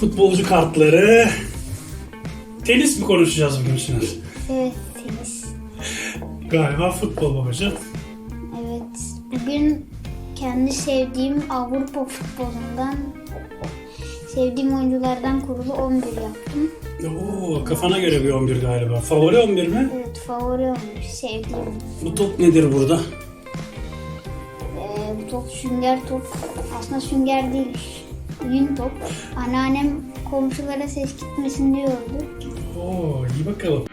Futbolcu kartları. Tenis mi konuşacağız bugün Çınar? Evet tenis. Galiba futbol babacığım. Evet. Bugün kendi sevdiğim Avrupa futbolundan sevdiğim oyunculardan kurulu 11 yaptım. Oo, kafana göre bir 11 galiba. Favori 11 mi? Evet favori 11 sevdiğim. Bu top nedir burada? Ee, bu top sünger top. Aslında sünger değil. Yün top. Anneannem komşulara ses gitmesin diyordu. Oo, iyi bakalım.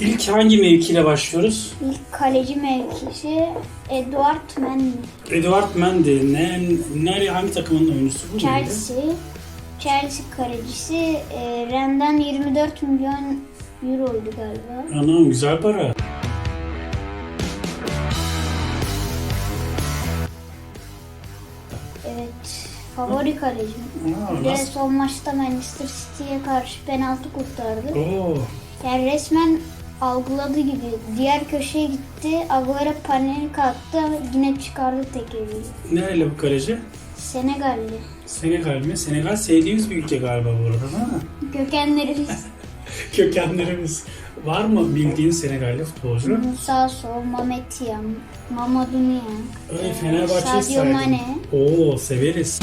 İlk hangi mevkiyle başlıyoruz? İlk kaleci mevkisi Eduard Mendy. Edward Mendy. Ne, nereye, hangi takımın oyuncusu bu? Chelsea. Chelsea kalecisi e, Ren'den 24 milyon euroydu galiba. Anam güzel para. Evet. Favori kalecim. Aa, Bir de nasıl? son maçta Manchester City'ye karşı penaltı kurtardı. Oo, Yani resmen algıladı gibi. Diğer köşeye gitti. Agüero panik attı. Yine çıkardı tek eliyle. nereli bu kaleci? Senegalli. Senegal mi? Senegal sevdiğimiz bir ülke galiba bu arada değil mi? Kökenleri Kökenlerimiz. Var mı bildiğin Senegalli futbolcu? Musa Sow, Mamet Yam, Mamadou Niang, Öyle Fenerbahçe'yi Sadio saydım. Mane. Oo severiz.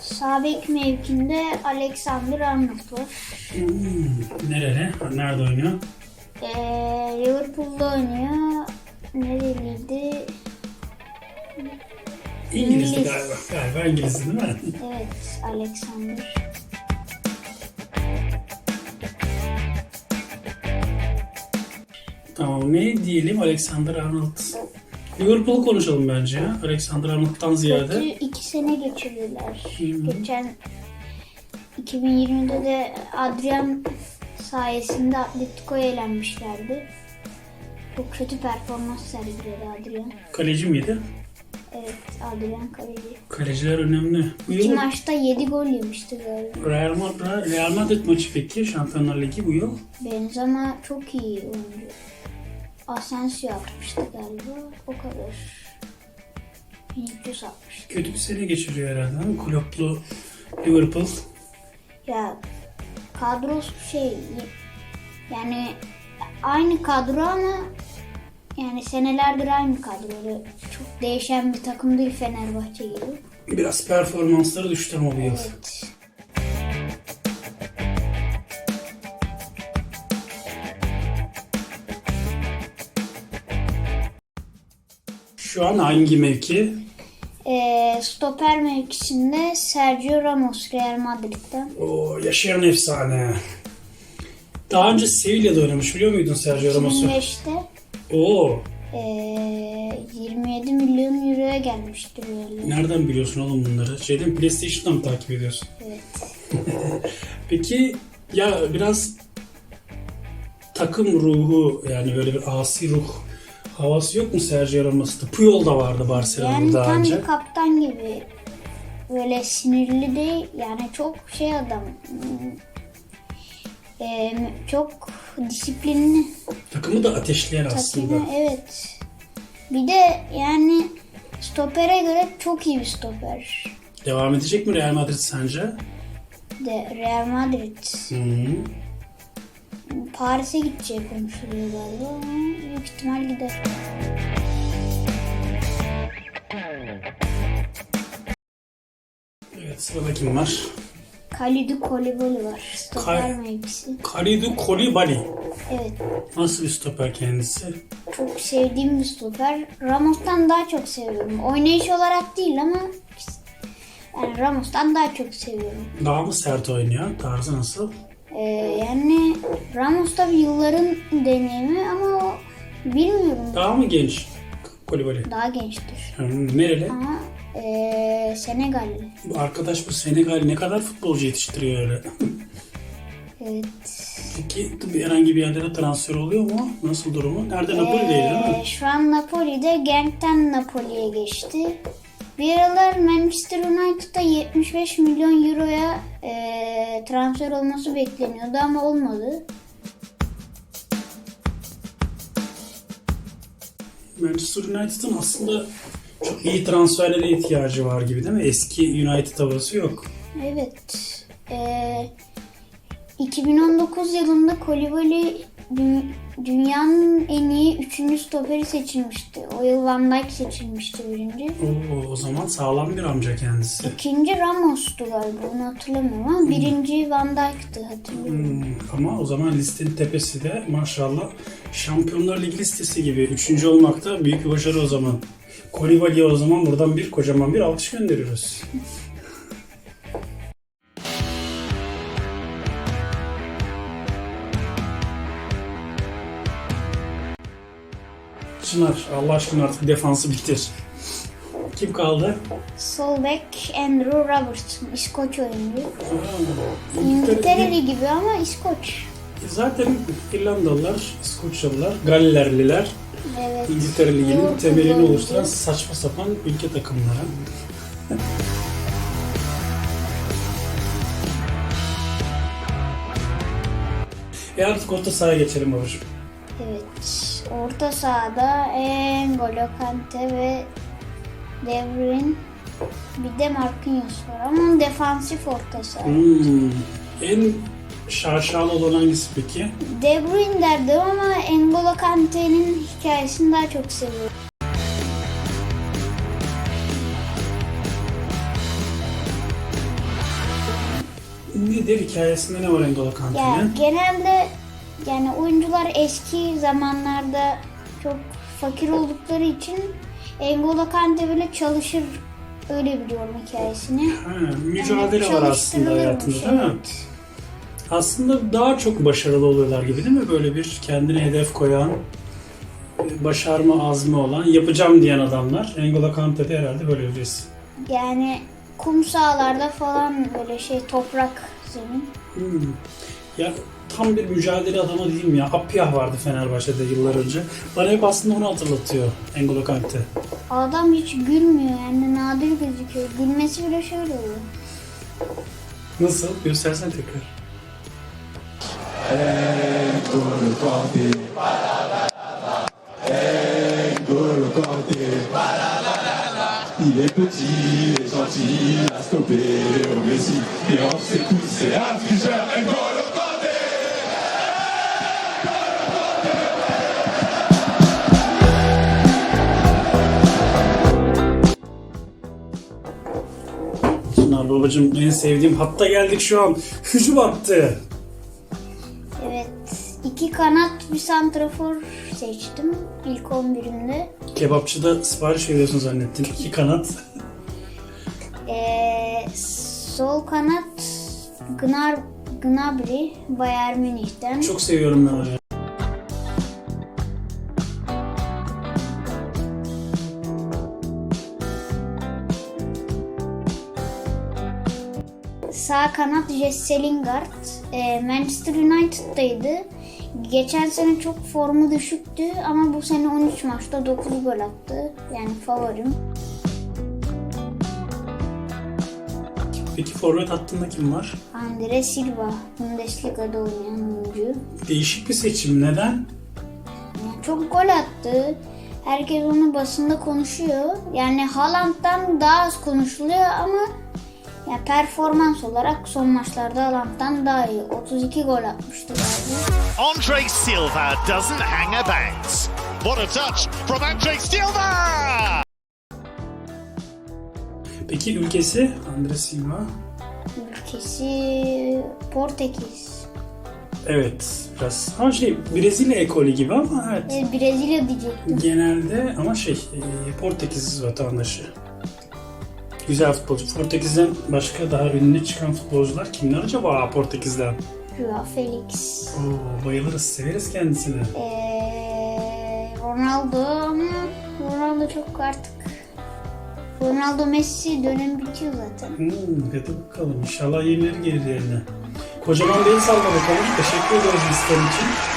Sağ bek mevkinde Alexander Arnold var. Hmm, nerede? Nerede oynuyor? Ee, Liverpool'da oynuyor. Nereliydi? İngiliz'di İngiliz. galiba. Galiba İngiliz'di değil mi? Evet, Alexander. tamam ne diyelim Alexander Arnold. Liverpool'u konuşalım bence ya. Alexander Arnold'dan ziyade. Kötü iki sene geçirdiler. Hı. Geçen 2020'de de Adrian sayesinde Atletico'ya elenmişlerdi. Çok kötü performans sergiledi Adrian. Kaleci miydi? Evet, Adrian kaleci. Kaleciler önemli. Bu İki yıl maçta 7 gol yemişti galiba. Real Madrid, Real Madrid maçı peki Şampiyonlar Ligi bu yıl. Benzema çok iyi oyuncu. Asensio atmıştı galiba. O kadar. Vinicius atmıştı. Kötü bir sene geçiriyor herhalde. değil mi? Liverpool. Ya kadrosu şey yani aynı kadro ama yani senelerdir aynı kadro. Çok değişen bir takım değil Fenerbahçe gibi. Biraz performansları düştü ama bu yıl. Evet. Şu an hangi mevki? Ee, stoper mevkisinde Sergio Ramos Real Madrid'den. O yaşayan efsane. Daha önce Sevilla'da oynamış biliyor muydun Sergio Ramos'u? 2005'te Oo, ee, 27 milyon euroya gelmişti böyle. nereden biliyorsun oğlum bunları? Şeyden PlayStation'dan mı takip ediyorsun? Evet. Peki ya biraz takım ruhu yani böyle bir asi ruh havası yok mu Sergio Ramos'ta? Puyol da vardı Barcelona'da Yani daha tam önce. bir kaptan gibi. Böyle sinirli değil. Yani çok şey adam. Hmm, çok disiplinli. Takımı da ateşleyen aslında. Takımı evet. Bir de yani stopere göre çok iyi bir stoper. Devam edecek mi Real Madrid sence? De Real Madrid Hı. Paris'e gideceği konuşuluyor galiba ama büyük ihtimal gider. Evet sırada kim var? Kalidou Koulibaly var. Stoper Kay- mevkisi. Kalidou Koulibaly. Evet. Nasıl bir stoper kendisi? Çok sevdiğim bir stoper. Ramos'tan daha çok seviyorum. Oynayış olarak değil ama yani Ramos'tan daha çok seviyorum. Daha mı sert oynuyor? Tarzı nasıl? Ee, yani Ramos tabii yılların deneyimi ama o bilmiyorum. Daha mı genç Koulibaly? Daha gençtir. Hı, nereli? Ama ee, Senegalli. Bu arkadaş bu Senegal ne kadar futbolcu yetiştiriyor öyle? Evet. Peki herhangi bir yerlere transfer oluyor mu? Nasıl durumu? Nerede Napoli'deydi değil mi? Ee, şu an Napoli'de Genk'ten Napoli'ye geçti. Bir aralar Manchester United'da 75 milyon euroya e, transfer olması bekleniyordu ama olmadı. Manchester United'ın aslında iyi transferlere ihtiyacı var gibi değil mi? Eski United havası yok. Evet. Ee, 2019 yılında Koulibaly dü- dünyanın en iyi 3. stoperi seçilmişti. O yıl Van Dijk seçilmişti birinci. Oo, o zaman sağlam bir amca kendisi. İkinci Ramos'tu galiba onu hatırlamıyorum ama birinci Van Dijk'tı hatırlıyorum. Hmm, ama o zaman listenin tepesi de maşallah Şampiyonlar Ligi listesi gibi. Üçüncü olmak da büyük bir başarı o zaman. Koulibaly'e o zaman buradan bir kocaman bir alkış gönderiyoruz. Çınar Allah aşkına artık defansı bitir. Kim kaldı? Sol bek Andrew Robertson, İskoç oyuncu. Aa, İngiltereli gibi ama İskoç. Zaten İrlandalılar, İskoçyalılar, Gallerliler Evet. İngiltere Ligi'nin temelini oluşturan saçma sapan ülke takımları. e artık orta sahaya geçelim babacığım. Evet. Orta sahada N'Golo Kante ve De Bruyne bir de Marquinhos var ama defansif orta saha. Hmm. En şaşalı olan hangisi peki? De Bruyne derdim ama N'Golo Kante'nin hikayesini daha çok seviyorum. Nedir hikayesinde ne var N'Golo Ya Kante'nin? genelde yani oyuncular eski zamanlarda çok fakir oldukları için N'Golo Kante böyle çalışır öyle biliyorum hikayesini. Ha, Yani mücadele var aslında hayatında değil mi? evet. Aslında daha çok başarılı oluyorlar gibi değil mi? Böyle bir kendine hedef koyan, başarma azmi olan, yapacağım diyen adamlar. N'Golo Kante de herhalde böyle birisi. Yani kum sahalarda falan böyle şey toprak zemin. Hmm. Ya tam bir mücadele adamı mi ya? Apyah vardı Fenerbahçe'de yıllar önce. Bana hep aslında onu hatırlatıyor N'Golo Kante. Adam hiç gülmüyor yani nadir gözüküyor. Gülmesi bile şöyle oluyor. Nasıl? Göstersen tekrar. Il est petit, il gentil, il a Léo Messi. Et on tous, c'est un tricheur, N'Golo Kanté. Çınar babacığım en sevdiğim hatta geldik şu an. Hücum attı. Evet. iki kanat bir santrafor seçtim ilk 11'imde. Kebapçıda sipariş veriyorsun zannettin. İki kanat. Ee, sol kanat Gnar Gnabry Bayern Münih'ten. Çok seviyorum ben orayı. Sağ kanat Jesse Lingard. Ee, Manchester United'daydı. Geçen sene çok formu düşüktü ama bu sene 13 maçta 9 gol attı. Yani favorim. Peki forvet hattında kim var? Andre Silva, Bundesliga'da oynayan oyuncu. Değişik bir seçim. Neden? Yani çok gol attı. Herkes onu basında konuşuyor. Yani Haaland'dan daha az konuşuluyor ama ya performans olarak son maçlarda Haaland'dan daha iyi. 32 gol atmıştı galiba. Andre Silva doesn't hang about. What a touch from Andre Silva! Peki ülkesi? Andre Silva. Ülkesi Portekiz. Evet. Biraz ama şey Brezilya ekolü gibi ama evet. E, Brezilya diyecektim. Genelde ama şey e, Portekiz vatandaşı. Güzel futbolcu. Portekiz'den başka daha ünlü çıkan futbolcular kimler acaba Portekiz'den? Joao Felix. Oo, bayılırız, severiz kendisini. E, Ronaldo ama Ronaldo çok artık Ronaldo Messi dönem bitiyor zaten. Hmm, hadi bakalım. İnşallah yenileri gelir yerine. Kocaman bir el salla bakalım. Teşekkür ederiz listen için.